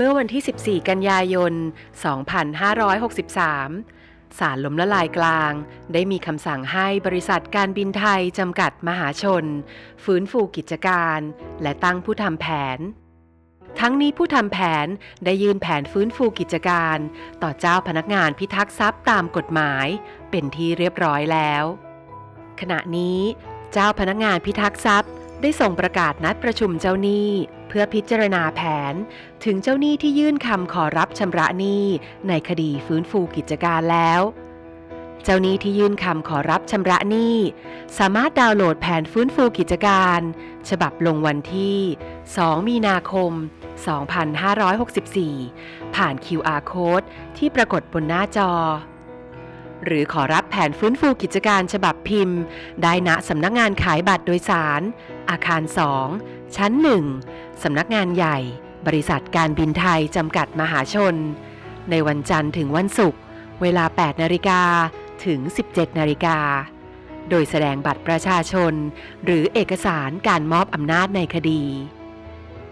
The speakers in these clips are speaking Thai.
เมื่อวันที่ 14 กันยายน 2563 ศาลล้มละลายกลาง ได้มีคำสั่งให้บริษัทการบินไทยจำกัดมหาชน ฟื้นฟูกิจการ และตั้งผู้ทำแผน ทั้งนี้ผู้ทำแผนได้ยื่นแผนฟื้นฟูกิจการ ต่อเจ้าพนักงานพิทักษ์ทรัพย์ตามกฎหมาย เป็นที่เรียบร้อยแล้ว ขณะนี้เจ้าพนักงานพิทักษ์ทรัพย์ ได้ส่งประกาศนัดประชุมเจ้าหนี้ เพื่อพิจารณาแผน ถึงเจ้าหนี้ที่ยื่นคำขอรับชำระหนี้ในคดีฟื้นฟูกิจการแล้ว เจ้าหนี้ที่ยื่นคำขอรับชำระหนี้ สามารถดาวน์โหลดแผนฟื้นฟูกิจการ ฉบับลงวันที่ 2 มีนาคม 2564 ผ่าน QR code ที่ปรากฏบนหน้าจอหรือขอรับแผนฟื้นฟูกิจการฉบับพิมพ์ ได้ณสำนักงานขายบัตรโดยสาร อาคาร 2 ชั้น 1 สำนักงานใหญ่ บริษัทการบินไทยจำกัดมหาชน ในวันจันทร์ถึงวันศุกร์ เวลา 8 นาฬิกาถึง 17 นาฬิกา โดยแสดงบัตรประชาชน หรือเอกสารการมอบอำนาจในคดี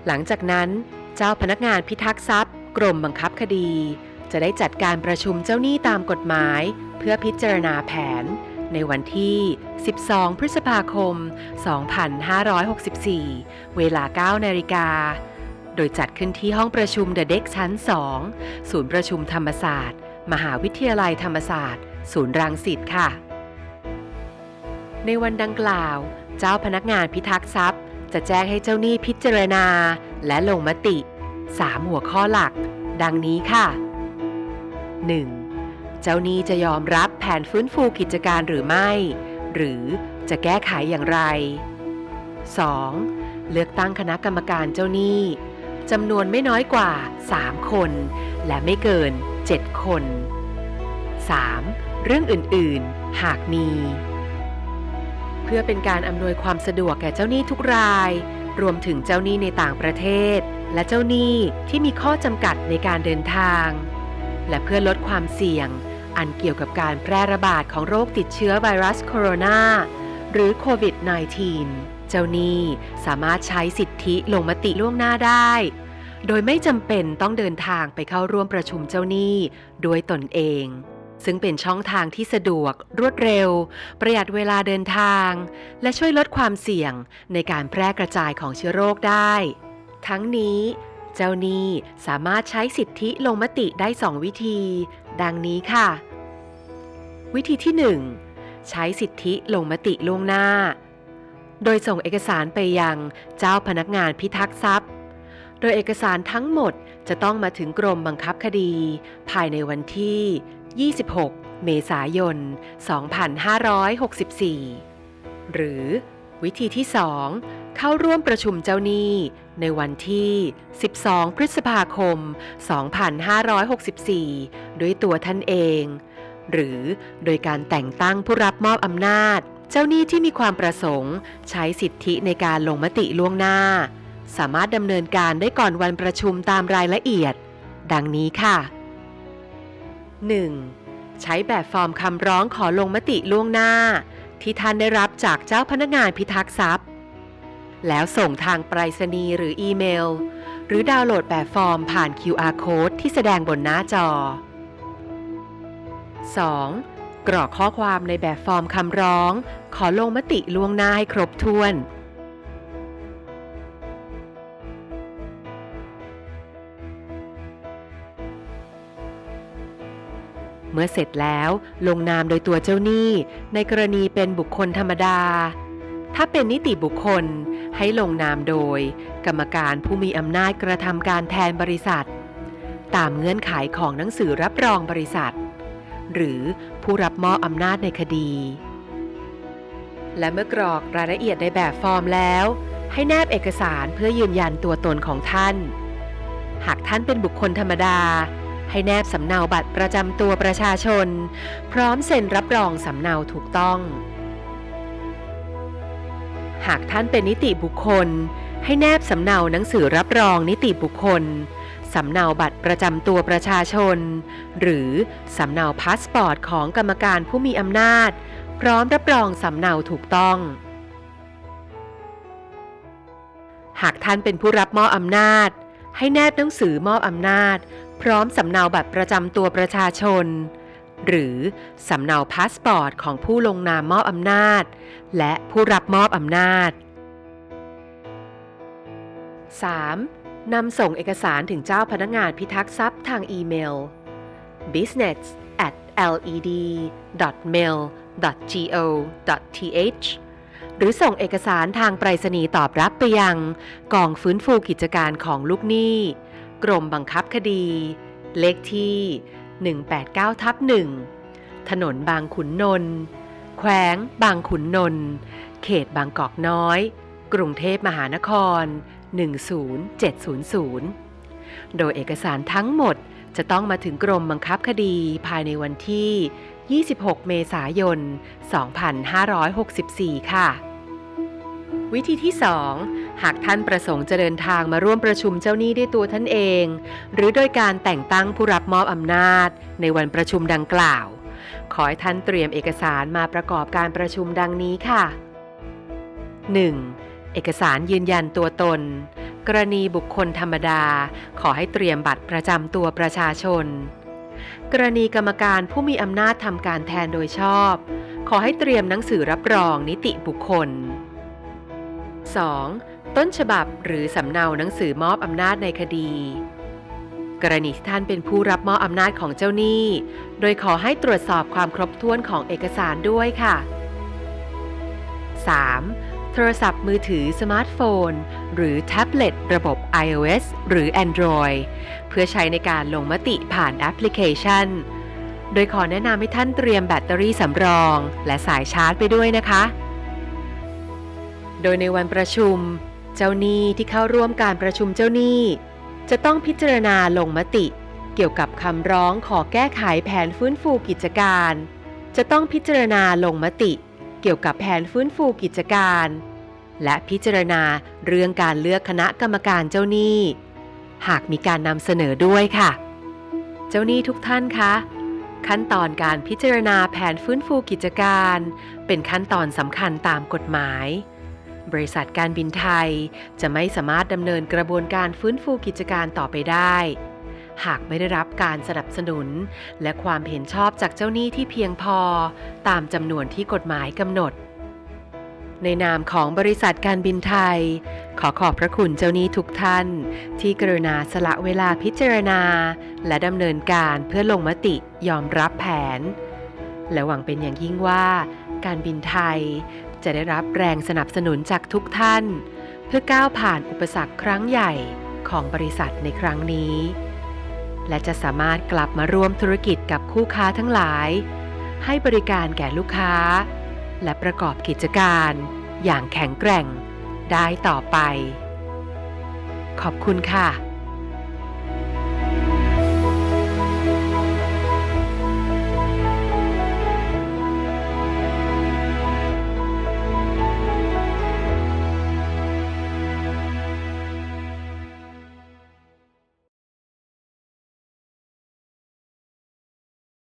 หลังจากนั้น เจ้าพนักงานพิทักษ์ทรัพย์ กรมบังคับคดี จะได้จัดการประชุมเจ้าหนี้ตามกฎหมาย เพื่อพิจารณาแผน ในวันที่ 12 พฤษภาคม 2564 เวลา 9 นาฬิกา โดยจัดขึ้นที่ห้องประชุมเดอะเด็กชั้น 2 ศูนย์ประชุมธรรมศาสตร์ มหาวิทยาลัยธรรมศาสตร์ ศูนย์รังสิตค่ะ ในวันดังกล่าว เจ้าพนักงานพิทักษ์ทรัพย์ จะแจ้งให้เจ้าหนี้พิจารณา และลงมติ 3 หัวข้อหลัก ดังนี้ค่ะ 1. เจ้าหนี้จะยอมรับแผนฟื้นฟูกิจการหรือไม่ หรือจะแก้ไขอย่างไร 2. เลือกตั้งคณะกรรมการเจ้าหนี้จำนวนไม่น้อยกว่า 3 คน และไม่เกิน 7 คน 3. เรื่องอื่น ๆ หากมี เพื่อเป็นการอำนวยความสะดวกแก่เจ้าหนี้ทุกราย รวมถึงเจ้าหนี้ในต่างประเทศ และเจ้าหนี้ที่มีข้อจำกัดในการเดินทาง และเพื่อลดความเสี่ยง อันเกี่ยวกับการแพร่ระบาดของโรคติดเชื้อไวรัสโคโรนาหรือโควิด -19 เจ้าหนี้สามารถใช้สิทธิลงมติล่วงหน้าได้ โดยไม่จำเป็นต้องเดินทางไปเข้าร่วมประชุมเจ้าหนี้ด้วยตนเอง ซึ่งเป็นช่องทางที่สะดวก รวดเร็ว ประหยัดเวลาเดินทาง และช่วยลดความเสี่ยงในการแพร่กระจายของเชื้อโรคได้ ทั้งนี้ เจ้าหนี้สามารถใช้สิทธิลงมติได้2วิธี ดังนี้ค่ะ วิธีที่ 1 ใช้สิทธิลงมติล่วงหน้า โดยส่งเอกสารไปยังเจ้าพนักงานพิทักษ์ทรัพย์ โดยเอกสารทั้งหมดจะต้องมาถึงกรมบังคับคดี ภายในวันที่ 26 เมษายน 2564 หรือวิธีที่ 2 เข้าร่วมประชุมเจ้าหนี้ ในวันที่ 12 พฤษภาคม 2564 ด้วยตัวท่านเอง หรือโดยการแต่งตั้งผู้รับมอบอำนาจ เจ้าหนี้ที่มีความประสงค์ ใช้สิทธิในการลงมติล่วงหน้า สามารถดำเนินการได้ก่อนวันประชุมตามรายละเอียด ดังนี้ค่ะ 1. ใช้แบบฟอร์มคำร้องขอลงมติล่วงหน้า ที่ท่านได้รับจากเจ้าพนักงานพิทักษ์ทรัพย์ แล้วส่งทางไปรษณีย์หรืออีเมล หรือดาวน์โหลดแบบฟอร์มผ่าน QR code ที่แสดงบนหน้าจอ 2. กรอกข้อความในแบบฟอร์มคำร้อง ขอลงมติล่วงหน้าให้ครบถ้วน เมื่อเสร็จแล้วลงนามโดยตัวเจ้าหนี้ ในกรณีเป็นบุคคลธรรมดา ถ้าเป็นนิติบุคคล ให้ลงนามโดย กรรมการผู้มีอำนาจกระทำการแทนบริษัท ตามเงื่อนไขของหนังสือรับรองบริษัท หรือผู้รับมอบอำนาจในคดี และเมื่อกรอกรายละเอียดในแบบฟอร์มแล้ว ให้แนบเอกสารเพื่อยืนยันตัวตนของท่าน หากท่านเป็นบุคคลธรรมดา ให้แนบสำเนาบัตรประจำตัวประชาชน พร้อมเซ็นรับรองสำเนาถูกต้อง หากท่านเป็นนิติบุคคล ให้แนบสำเนาหนังสือรับรองนิติบุคคล สำเนาบัตรประจำตัวประชาชน หรือสำเนาพาสปอร์ตของกรรมการผู้มีอำนาจ พร้อมรับรองสำเนาถูกต้อง หากท่านเป็นผู้รับมอบอำนาจ ให้แนบหนังสือมอบอำนาจ พร้อมสำเนาบัตรประจำตัวประชาชน หรือสำเนาพาสปอร์ตของผู้ลงนามมอบอำนาจ และผู้รับมอบอำนาจ 3. นำส่งเอกสารถึงเจ้าพนักงานพิทักษ์ทรัพย์ทางอีเมล business at led.mail.go.th หรือส่งเอกสารทางไปรษณีย์ตอบรับไปยังกองฟื้นฟูกิจการของลูกหนี้ กรมบังคับคดี เลขที่ 189ทับ1ถนนบางขุนนนท์แขวงบางขุนนนท์เขตบางกอกน้อย กรุงเทพมหานคร 10700 โดยเอกสารทั้งหมดจะต้องมาถึงกรมบังคับคดีภายในวันที่ 26 เมษายน 2564 ค่ะ วิธีที่ 2 หากท่านประสงค์จะเดินทางมาร่วมประชุมเจ้าหนี้ด้วยตัวท่านเอง หรือโดยการแต่งตั้งผู้รับมอบอำนาจ ในวันประชุมดังกล่าว ขอให้ท่านเตรียมเอกสารมาประกอบการประชุมดังนี้ค่ะ 1. เอกสารยืนยันตัวตน กรณีบุคคลธรรมดา ขอให้เตรียมบัตรประจำตัวประชาชน กรณีกรรมการผู้มีอำนาจทำการแทนโดยชอบ ขอให้เตรียมหนังสือรับรองนิติบุคคล 2. ต้นฉบับหรือสำเนาหนังสือมอบอำนาจในคดี กรณีที่ท่านเป็นผู้รับมอบอำนาจของเจ้าหนี้ โดยขอให้ตรวจสอบความครบถ้วนของเอกสารด้วยค่ะ 3. โทรศัพท์มือถือสมาร์ทโฟน หรือแท็บเล็ตระบบ iOS หรือ Android เพื่อใช้ในการลงมติผ่านแอปพลิเคชัน โดยขอแนะนำให้ท่านเตรียมแบตเตอรี่สำรอง และสายชาร์จไปด้วยนะคะ โดยในวันประชุม เจ้าหนี้ที่เข้าร่วมการประชุมเจ้าหนี้ จะต้องพิจารณาลงมติ เกี่ยวกับคำร้องขอแก้ไขแผนฟื้นฟูกิจการ จะต้องพิจารณาลงมติ เกี่ยวกับแผนฟื้นฟูกิจการ และพิจารณาเรื่องการเลือกคณะกรรมการเจ้าหนี้ หากมีการนำเสนอด้วยค่ะ เจ้าหนี้ทุกท่านคะขั้นตอนการพิจารณาแผนฟื้นฟูกิจการ เป็นขั้นตอนสำคัญตามกฎหมาย บริษัทการบินไทย จะไม่สามารถดำเนินกระบวนการฟื้นฟูกิจการต่อไปได้ หากไม่ได้รับการสนับสนุน และความเห็นชอบจากเจ้าหนี้ที่เพียงพอ ตามจำนวนที่กฎหมายกำหนด ในนามของบริษัทการบินไทย ขอขอบพระคุณเจ้าหนี้ทุกท่าน ที่กรุณาสละเวลาพิจารณา และดำเนินการเพื่อลงมติยอมรับแผน และหวังเป็นอย่างยิ่งว่าการบินไทย จะได้รับแรงสนับสนุนจากทุกท่าน เพื่อก้าวผ่านอุปสรรคครั้งใหญ่ของบริษัทในครั้งนี้ และจะสามารถกลับมาร่วมธุรกิจกับคู่ค้าทั้งหลาย ให้บริการแก่ลูกค้า และประกอบกิจการอย่างแข็งแกร่งได้ต่อไป ขอบคุณค่ะ